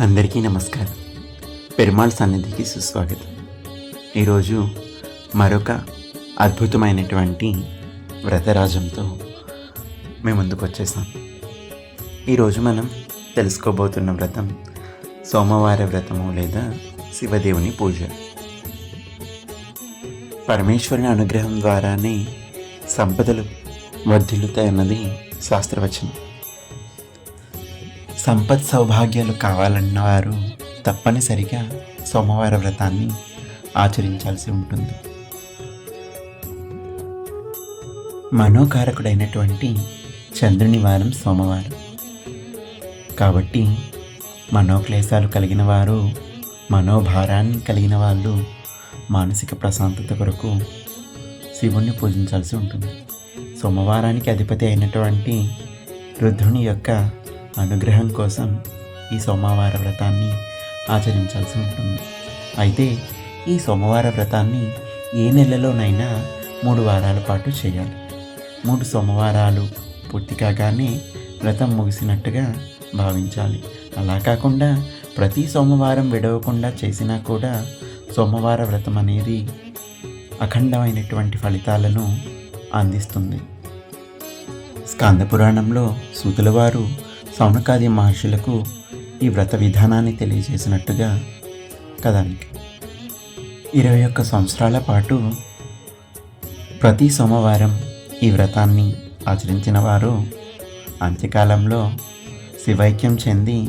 అందరికీ నమస్కారం. పెరుమాళ్ సన్నిధికి సుస్వాగతం. ఈరోజు మరొక అద్భుతమైనటువంటి వ్రతరాజంతో మేము ముందుకు వచ్చేసాం ఈరోజు మనం తెలుసుకోబోతున్న వ్రతం సోమవార వ్రతము లేదా శివదేవుని పూజ. పరమేశ్వరుని అనుగ్రహం ద్వారానే సంపదలు వర్ధిల్లుతాయన్నది శాస్త్రవచనం. సంపత్ సౌభాగ్యాలు కావాలన్న వారు తప్పనిసరిగా సోమవార వ్రతాన్ని ఆచరించాల్సి ఉంటుంది. మనోకారకుడైనటువంటి చంద్రుని వారం సోమవారం. కాబట్టి మనోక్లేశాలు కలిగిన వారు మనోభారాన్ని కలిగిన వాళ్ళు మానసిక ప్రశాంతత కొరకు శివుణ్ణి పూజించాల్సి ఉంటుంది. సోమవారానికి అధిపతి అయినటువంటి రుద్రుని యొక్క అనుగ్రహం కోసం ఈ సోమవార వ్రతాన్ని ఆచరించాల్సి ఉంటుంది. అయితే ఈ సోమవార వ్రతాన్ని ఏ నెలలోనైనా మూడు వారాల పాటు చేయాలి. మూడు సోమవారాలు పూర్తి కాగానే వ్రతం ముగిసినట్టుగా భావించాలి. అలా కాకుండా ప్రతి సోమవారం విడవకుండా చేసినా కూడా సోమవార వ్రతం అనేది అఖండమైనటువంటి ఫలితాలను అందిస్తుంది. స్కాంద పురాణంలో సూతులవారు వారు సౌనకాది మహర్షులకు ఈ వ్రత విధానాన్ని తెలియజేసినట్టుగా కథానికి ఇరవై ఒక్క సంవత్సరాల పాటు ప్రతి సోమవారం ఈ వ్రతాన్ని ఆచరించిన వారు అంత్యకాలంలో శివైక్యం చెంది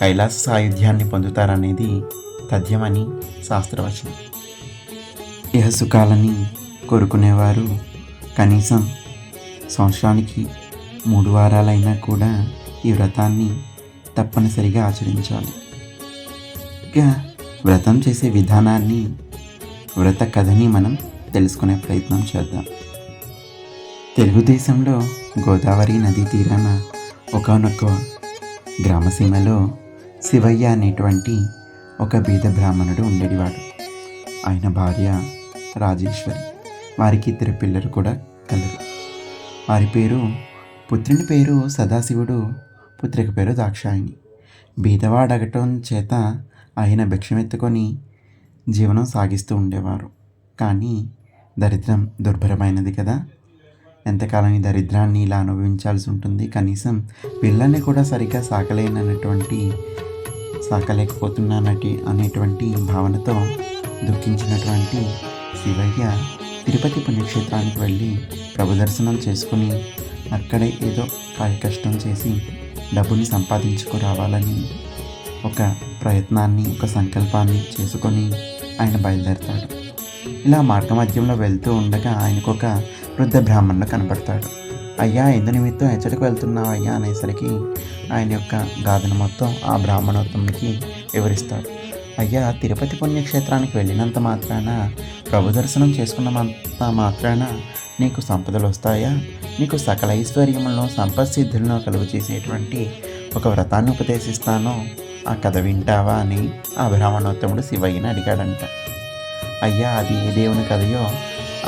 కైలాస సాయుధ్యాన్ని పొందుతారనేది తథ్యమని శాస్త్రవచనం. ఇహసుఖాలని కోరుకునేవారు కనీసం సంవత్సరానికి మూడు వారాలైనా కూడా ఈ వ్రతాన్ని తప్పనిసరిగా ఆచరించాలి. ఇక వ్రతం చేసే విధానాన్ని వ్రత కథని మనం తెలుసుకునే ప్రయత్నం చేద్దాం. తెలుగుదేశంలో గోదావరి నదీ తీరాన ఒకనొక గ్రామసీమలో శివయ్య అనేటువంటి ఒక బీద బ్రాహ్మణుడు ఉండేవాడు. ఆయన భార్య రాజేశ్వరి. వారికి ఇద్దరు పిల్లలు కూడా కలరు. వారి పేరు పుత్రుని పేరు సదాశివుడు పుత్రిక పేరు దాక్షాయిని బీదవాడగటం చేత ఆయన భిక్షమెత్తుకొని జీవనం సాగిస్తూ ఉండేవారు. కానీ దరిద్రం దుర్భరమైనది కదా. ఎంతకాలం ఈ దరిద్రాన్ని ఇలా అనుభవించాల్సి ఉంటుంది? కనీసం పిల్లల్ని కూడా సరిగ్గా సాకలేనటువంటి సాకలేకపోతున్నానటి అనేటువంటి భావనతో దుఃఖించినటువంటి శివయ్య తిరుపతి పుణ్యక్షేత్రానికి వెళ్ళి ప్రభు దర్శనం చేసుకుని అక్కడే ఏదో కాయ కష్టం చేసి డబ్బుని సంపాదించుకురావాలని ఒక ప్రయత్నాన్ని ఒక సంకల్పాన్ని చేసుకొని ఆయన బయలుదేరతాడు. ఇలా మార్గ మధ్యంలో వెళ్తూ ఉండగా ఆయనకు ఒక వృద్ధ బ్రాహ్మణుడు కనపడతాడు అయ్యా ఎందు నిమిత్తం ఎచ్చడికి వెళ్తున్నావు అయ్యా? అనేసరికి ఆయన యొక్క గాథను మొత్తం ఆ బ్రాహ్మణోత్తమునికి వివరిస్తాడు. అయ్యా తిరుపతి పుణ్యక్షేత్రానికి వెళ్ళినంత మాత్రాన ప్రభు దర్శనం చేసుకున్నంత మాత్రాన నీకు సంపదలు వస్తాయా? నీకు సకల ఐశ్వర్యములను సంపత్సిద్ధులను కలుగు చేసేటువంటి ఒక వ్రతాన్ని ఉపదేశిస్తాను. ఆ కథ వింటావా అని ఆ బ్రాహ్మణోత్తముడు శివయ్యని అడిగాడంట. అయ్యా అది ఏ దేవుని కథయో?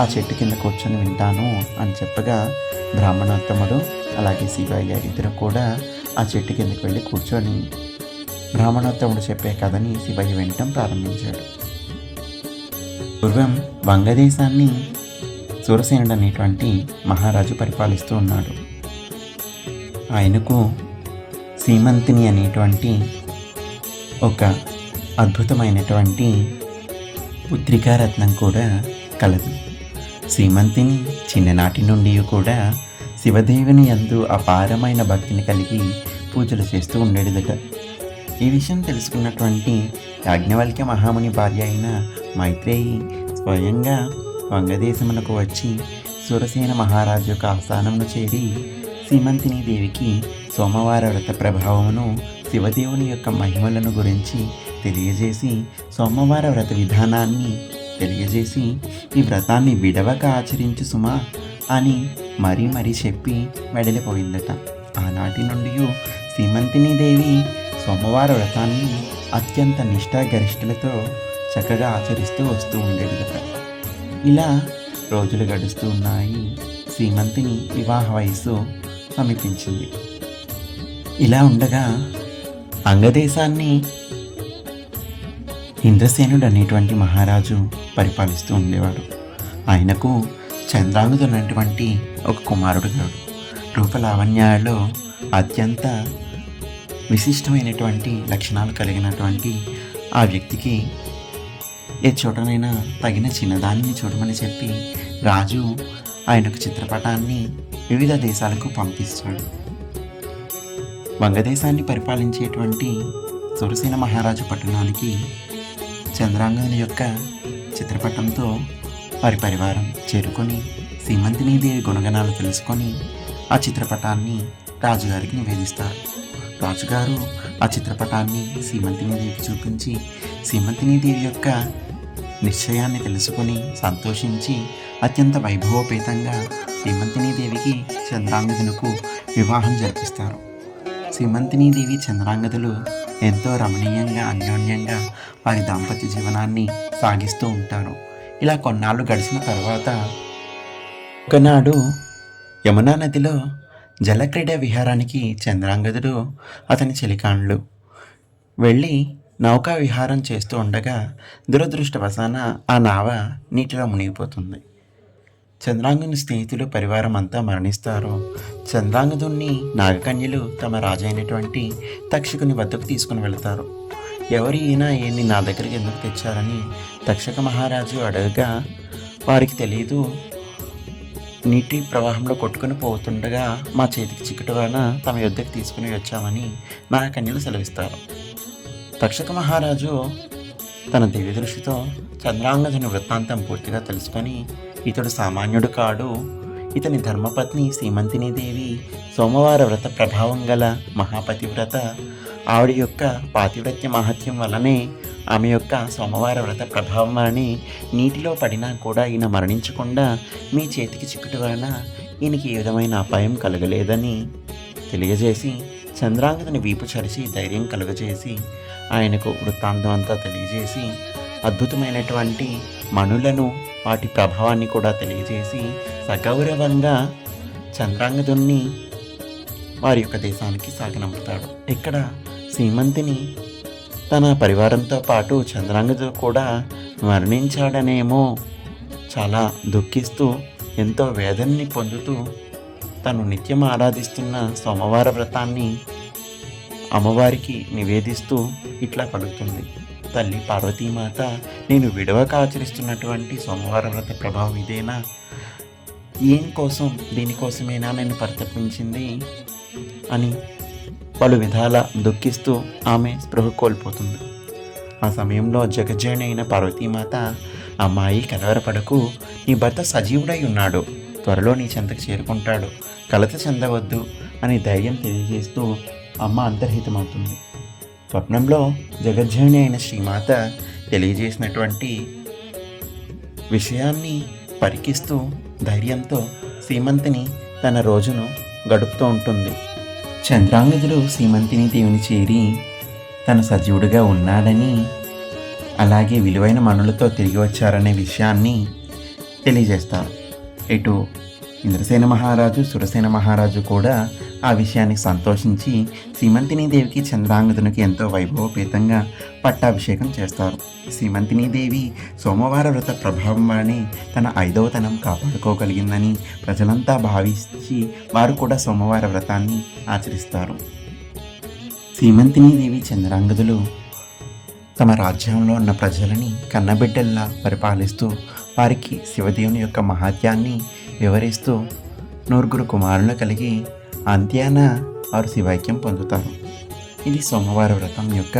ఆ చెట్టు కింద కూర్చొని వింటాను అని చెప్పగా బ్రాహ్మణోత్తముడు అలాగే శివయ్య ఇద్దరు కూడా ఆ చెట్టు కిందకి వెళ్ళి కూర్చొని బ్రాహ్మణోత్తముడు చెప్పే కథని శివయ్య వినటం ప్రారంభించాడు. పూర్వం వంగదేశాన్ని సూరసేనుడు అనేటువంటి మహారాజు పరిపాలిస్తూ ఉన్నాడు. ఆయనకు సీమంతిని అనేటువంటి ఒక అద్భుతమైనటువంటి పుత్రికారత్నం కూడా కలదు. సీమంతిని చిన్ననాటి నుండి కూడా శివదేవుని యందు అపారమైన భక్తిని కలిగి పూజలు చేస్తూ ఉండేదిట. ఈ విషయం తెలుసుకున్నటువంటి యాజ్ఞవల్క్య మహాముని భార్య అయిన మైత్రేయి స్వయంగా వంగదేశమునకు వచ్చి సురసేన మహారాజు యొక్క ఆస్థానంలో చేరి సీమంతిని దేవికి సోమవార వ్రత ప్రభావమును శివదేవుని యొక్క మహిమలను గురించి తెలియజేసి సోమవార వ్రత విధానాన్ని తెలియజేసి ఈ వ్రతాన్ని విడవక ఆచరించు సుమా అని మరీ మరీ చెప్పి వెడలిపోయిందట. ఆనాటి నుండి సీమంతిని దేవి సోమవార వ్రతాన్ని అత్యంత నిష్ఠాగరిష్ఠులతో చక్కగా ఆచరిస్తూ వస్తూ ఉండేదిట. ఇలా రోజులు గడుస్తూ ఉన్నాయి. శ్రీమంతిని వివాహ వయస్సు సమీపించింది. ఇలా ఉండగా అంగదేశాన్ని ఇంద్రసేనుడు అనేటువంటి మహారాజు పరిపాలిస్తూ ఉండేవాడు. ఆయనకు చంద్రాంగుడు అనేటువంటి ఒక కుమారుడు గాడు. రూపలావణ్యాలలో అత్యంత విశిష్టమైనటువంటి లక్షణాలు కలిగినటువంటి ఆ వ్యక్తికి ఏ చోటనైనా తగిన చిన్నదానిని చూడమని చెప్పి రాజు ఆయనకు చిత్రపటాన్ని వివిధ దేశాలకు పంపిస్తాడు. వంగదేశాన్ని పరిపాలించేటువంటి సురసేన మహారాజు పట్టణానికి చంద్రాంగం యొక్క చిత్రపటంతో వారి పరివారం చేరుకొని సీమంతిని దేవి గుణగణాలు తెలుసుకొని ఆ చిత్రపటాన్ని రాజుగారికి నివేదిస్తారు. రాజుగారు ఆ చిత్రపటాన్ని సీమంతిని దేవికి చూపించి సీమంతిని దేవి యొక్క నిశ్చయాన్ని తెలుసుకొని సంతోషించి అత్యంత వైభవోపేతంగా సీమంతిని దేవికి చంద్రాంగదులకు వివాహం జరిపిస్తారు. సీమంతిని దేవి చంద్రాంగదులు ఎంతో రమణీయంగా అన్యోన్యంగా వారి దాంపత్య జీవనాన్ని సాగిస్తూ ఉంటారు. ఇలా కొన్నాళ్ళు గడిచిన తర్వాత ఒకనాడు యమునా నదిలో జలక్రీడ విహారానికి చంద్రాంగదుడు అతని చెలికాండ్లు వెళ్ళి నౌకా విహారం చేస్తూ ఉండగా దురదృష్టవశాన ఆ నావ నీటిలో మునిగిపోతుంది. చంద్రాంగుని స్నేహితులు పరివారం అంతా మరణిస్తారు. చంద్రాంగదుణ్ణి నాగకన్యలు తమ రాజైనటువంటి తక్షకుని వద్దకు తీసుకుని వెళతారు. ఎవరి ఈయన ఈయన్ని నా దగ్గరికి ఎందుకు తెచ్చారని తక్షక మహారాజు అడగగా వారికి తెలియదు నీటి ప్రవాహంలో కొట్టుకుని పోతుండగా మా చేతికి చిక్కట వలన తమ యుద్ధకు తీసుకుని వచ్చామని నాగకన్యలు సెలవిస్తారు. తక్షక మహారాజు తన దివ్య దృష్టితో చంద్రాంగజుని వృత్తాంతం పూర్తిగా తెలుసుకొని ఇతడు సామాన్యుడు కాడు. ఇతని ధర్మపత్ని సీమంతిని దేవి సోమవార వ్రత ప్రభావం గల మహాపతివ్రత ఆవిడ యొక్క పాతివ్రత్య మహత్యం వలనే ఆమె యొక్క సోమవార వ్రత ప్రభావం వలనే నీటిలో పడినా కూడా ఈయన మరణించకుండా మీ చేతికి చిక్కుట వలన ఈయనకి ఏ విధమైన అపాయం కలగలేదని తెలియజేసి చంద్రాంగతని వీపు చరిచి ధైర్యం కలుగజేసి ఆయనకు వృత్తాంతం అంతా తెలియజేసి అద్భుతమైనటువంటి మనులను వాటి ప్రభావాన్ని కూడా తెలియజేసి సగౌరవంగా చంద్రాంగదుణ్ణి వారి యొక్క దేశానికి సాగనంపుతాడు ఇక్కడ సీమంతిని తన పరివారంతో పాటు చంద్రాంగదు కూడా మరణించాడనేమో చాలా దుఃఖిస్తూ ఎంతో వేదనని పొందుతూ తను నిత్యం ఆరాధిస్తున్న సోమవార వ్రతాన్ని అమ్మవారికి నివేదిస్తూ ఇట్లా పలుకుతుంది తల్లి పార్వతీమాత నేను విడవక ఆచరిస్తున్నటువంటి సోమవార వ్రత ప్రభావం ఇదేనా? ఏం కోసం దీనికోసమేనా నేను పరితపించింది? అని పలు విధాల దుఃఖిస్తూ ఆమె స్పృహ కోల్పోతుంది. ఆ సమయంలో జగజ్జని అయిన పార్వతీమాత అమ్మాయి కలవరపడకు నీ భర్త సజీవుడై ఉన్నాడు. త్వరలో నీ చెంతకు చేరుకుంటాడు. కలత చెందవద్దు అని ధైర్యం తెలియజేస్తూ అమ్మ అంతర్హితమవుతుంది. స్వప్నంలో జగజ్జయుని అయిన శ్రీమాత తెలియజేసినటువంటి విషయాన్ని పరికిస్తూ ధైర్యంతో సీమంతిని తన రోజును గడుపుతూ ఉంటుంది. చంద్రాంగదుడు సీమంతిని దేవుని చేరి తను సజీవుడిగా ఉన్నాడని అలాగే విలువైన మనులతో తిరిగి వచ్చారనే విషయాన్ని తెలియజేస్తారు ఎటు ఇంద్రసేన మహారాజు సురసేన మహారాజు కూడా ఆ విషయానికి సంతోషించి సీమంతిని దేవికి చంద్రాంగదునికి ఎంతో వైభవపేతంగా పట్టాభిషేకం చేస్తారు. సీమంతిని దేవి సోమవార వ్రత ప్రభావం వలనే తన ఐదవతనం కాపాడుకోగలిగిందని ప్రజలంతా భావించి వారు కూడా సోమవార వ్రతాన్ని ఆచరిస్తారు. సీమంతిని దేవి చంద్రాంగదులు తమ రాజ్యంలో ఉన్న ప్రజలని కన్నబిడ్డల్లా పరిపాలిస్తూ వారికి శివదేవుని యొక్క మహాత్యాన్ని వివరిస్తూ నూరుగురు కుమారులు కలిగి అంత్యాన వారు శివైక్యం పొందుతారు. ఇది సోమవార వ్రతం యొక్క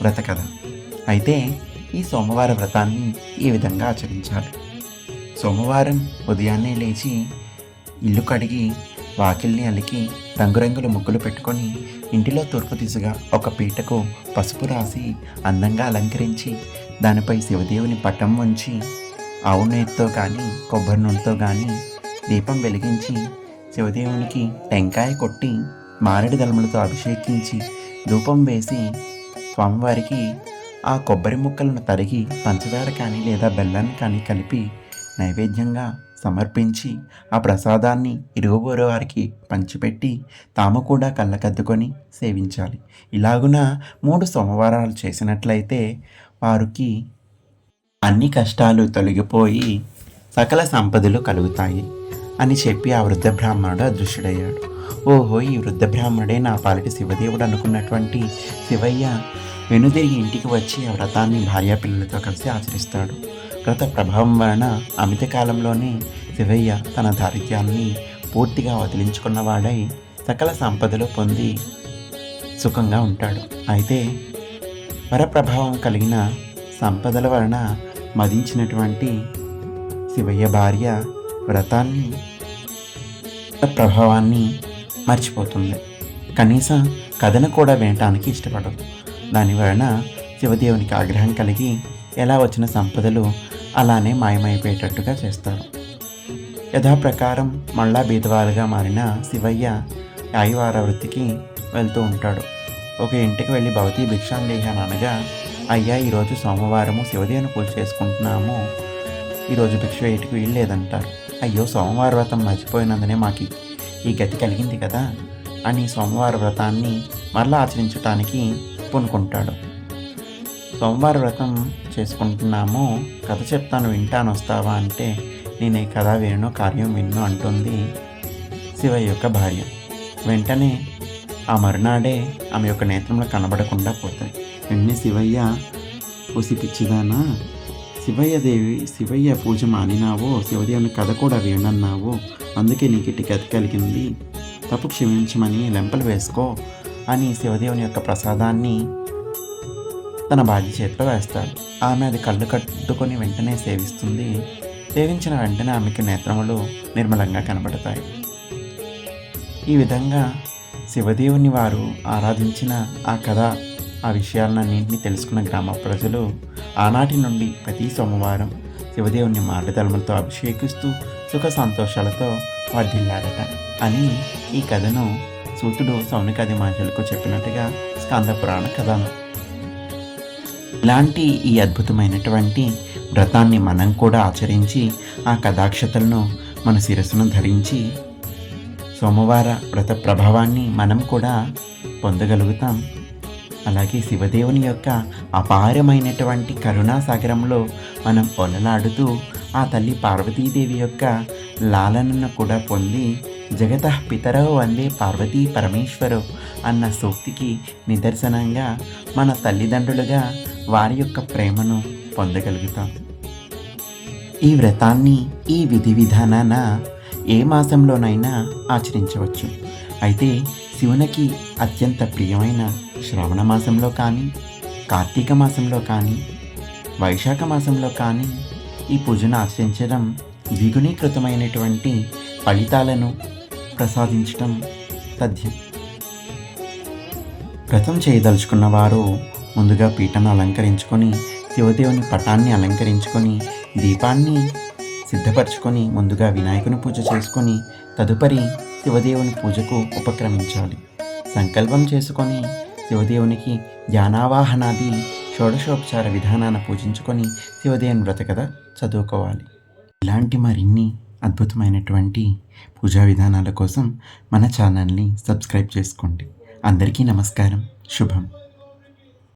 వ్రత కథ. అయితే ఈ సోమవార వ్రతాన్ని ఈ విధంగా ఆచరించాలి. సోమవారం ఉదయాన్నే లేచి ఇల్లు కడిగి వాకిల్ని అలికి రంగురంగుల ముగ్గులు పెట్టుకొని ఇంటిలో తూర్పు దిశగా ఒక పీటకు పసుపు రాసి అందంగా అలంకరించి దానిపై శివదేవుని పటం ఉంచి ఆవు నెయ్యితో కానీ కొబ్బరి నూనెతో కానీ దీపం వెలిగించి శివదేవునికి టెంకాయ కొట్టి మారేడు దళములతో అభిషేకించి ధూపం వేసి స్వామివారికి ఆ కొబ్బరి ముక్కలను తరిగి పంచదార కానీ లేదా బెల్లాన్ని కానీ కలిపి నైవేద్యంగా సమర్పించి ఆ ప్రసాదాన్ని ఇరుగుబోరు వారికి పంచిపెట్టి తాము కూడా కళ్ళకద్దుకొని సేవించాలి. ఇలాగున మూడు సోమవారాలు చేసినట్లయితే వారికి అన్ని కష్టాలు తొలగిపోయి సకల సంపదలు కలుగుతాయి అని చెప్పి ఆ వృద్ధ బ్రాహ్మణుడు అదృశ్యుడయ్యాడు. ఓహో ఈ వృద్ధ బ్రాహ్మణుడే నా పాలిటి శివదేవుడు అనుకున్నటువంటి శివయ్య వెనుదిరిగి ఇంటికి వచ్చి ఆ వ్రతాన్ని భార్యా పిల్లలతో కలిసి ఆచరిస్తాడు. వ్రత ప్రభావం వలన అమిత కాలంలోనే శివయ్య తన దారిద్ర్యాన్ని పూర్తిగా వదిలించుకున్నవాడై సకల సంపదలు పొంది సుఖంగా ఉంటాడు. అయితే వరప్రభావం కలిగిన సంపదల వలన మదించినటువంటి శివయ్య భార్య వ్రతాన్ని ప్రభావాన్ని మర్చిపోతుంది. కనీసం కథను కూడా వినటానికి ఇష్టపడదు. దాని వలన శివదేవునికి ఆగ్రహం కలిగి ఎలా వచ్చిన సంపదలు అలానే మాయమైపోయేటట్టుగా చేస్తారు. యథాప్రకారం మళ్ళా బీదవాలుగా మారిన శివయ్య యాయువార వృత్తికి వెళ్తూ ఉంటాడు. ఒక ఇంటికి వెళ్ళి భవతి భిక్షాం అనగా అయ్యా ఈరోజు సోమవారము శివదేవుని పూజ చేసుకుంటున్నాము. ఈరోజు భిక్ష వేయటికి వీలు అయ్యో సోమవార వ్రతం మర్చిపోయినందునే మాకు ఈ గతి కలిగింది కదా అని సోమవార వ్రతాన్ని మరలా ఆచరించటానికి పూనుకుంటాడు. సోమవార వ్రతం చేసుకుంటున్నాము కథ చెప్తాను వింటాను వస్తావా అంటే నేను కథ వినను కార్యం విన్ను అంటుంది శివయ్య యొక్క భార్య. వెంటనే ఆ మరునాడే ఆమె యొక్క నేత్రంలో కనబడకుండా పోతాయి వెంటనే శివయ్య ఉసి పిచ్చిదానా శివయ్యదేవి శివయ్య పూజ మానినావో శివదేవుని కథ కూడా వినన్నావు అందుకే నీకు ఇటు గతి కలిగింది. తప్పు క్షమించమని లెంపలు వేసుకో అని శివదేవుని యొక్క ప్రసాదాన్ని తన భార్య చేతిలో వేస్తాడు. ఆమె అది కళ్ళు కట్టుకొని వెంటనే సేవిస్తుంది. సేవించిన వెంటనే ఆమెకి నేత్రములు నిర్మలంగా కనబడతాయి. ఈ విధంగా శివదేవుని వారు ఆరాధించిన ఆ కథ ఆ విషయాలన్నింటినీ తెలుసుకున్న గ్రామ ప్రజలు ఆనాటి నుండి ప్రతి సోమవారం శివదేవుని మారదలములతో అభిషేకిస్తూ సుఖ సంతోషాలతో వర్ధిల్లారట అని ఈ కథను సూతుడు సౌనికాది మహర్షులకు చెప్పినట్టుగా స్కంద పురాణ కథనం. ఇలాంటి ఈ అద్భుతమైనటువంటి వ్రతాన్ని మనం కూడా ఆచరించి ఆ కథాక్షతలను మన శిరస్సును ధరించి సోమవార వ్రత ప్రభావాన్ని మనం కూడా పొందగలుగుతాం. అలాగే శివదేవుని యొక్క అపారమైనటువంటి కరుణాసాగరంలో మనం పొలలాడుతూ ఆ తల్లి పార్వతీదేవి యొక్క లాలనను కూడా పొంది జగత పితరో వందే పార్వతీ పరమేశ్వరో అన్న సూక్తికి నిదర్శనంగా మన తల్లిదండ్రులుగా వారి యొక్క ప్రేమను పొందగలుగుతాం. ఈ వ్రతాన్ని ఈ విధి విధానాన ఏ మాసంలోనైనా ఆచరించవచ్చు. అయితే శివునికి అత్యంత ప్రియమైన శ్రవణ మాసంలో కానీ కార్తీక మాసంలో కానీ వైశాఖ మాసంలో కానీ ఈ పూజను ఆచరించడం ద్విగుణీకృతమైనటువంటి ఫలితాలను ప్రసాదించడం తథ్యం వ్రతం చేయదలుచుకున్న వారు ముందుగా పీఠను అలంకరించుకొని శివదేవుని పటాన్ని అలంకరించుకొని దీపాన్ని సిద్ధపరచుకొని ముందుగా వినాయకుని పూజ చేసుకొని తదుపరి శివదేవుని పూజకు ఉపక్రమించాలి. సంకల్పం చేసుకొని శివదేవునికి ధ్యానావాహనాది షోడశోపచార విధానాన్ని పూజించుకొని శివదేవుని వ్రత కథ చదువుకోవాలి. ఇలాంటి మరిన్ని అద్భుతమైనటువంటి పూజా విధానాల కోసం మన ఛానల్ని సబ్స్క్రైబ్ చేసుకోండి. అందరికీ నమస్కారం. శుభం.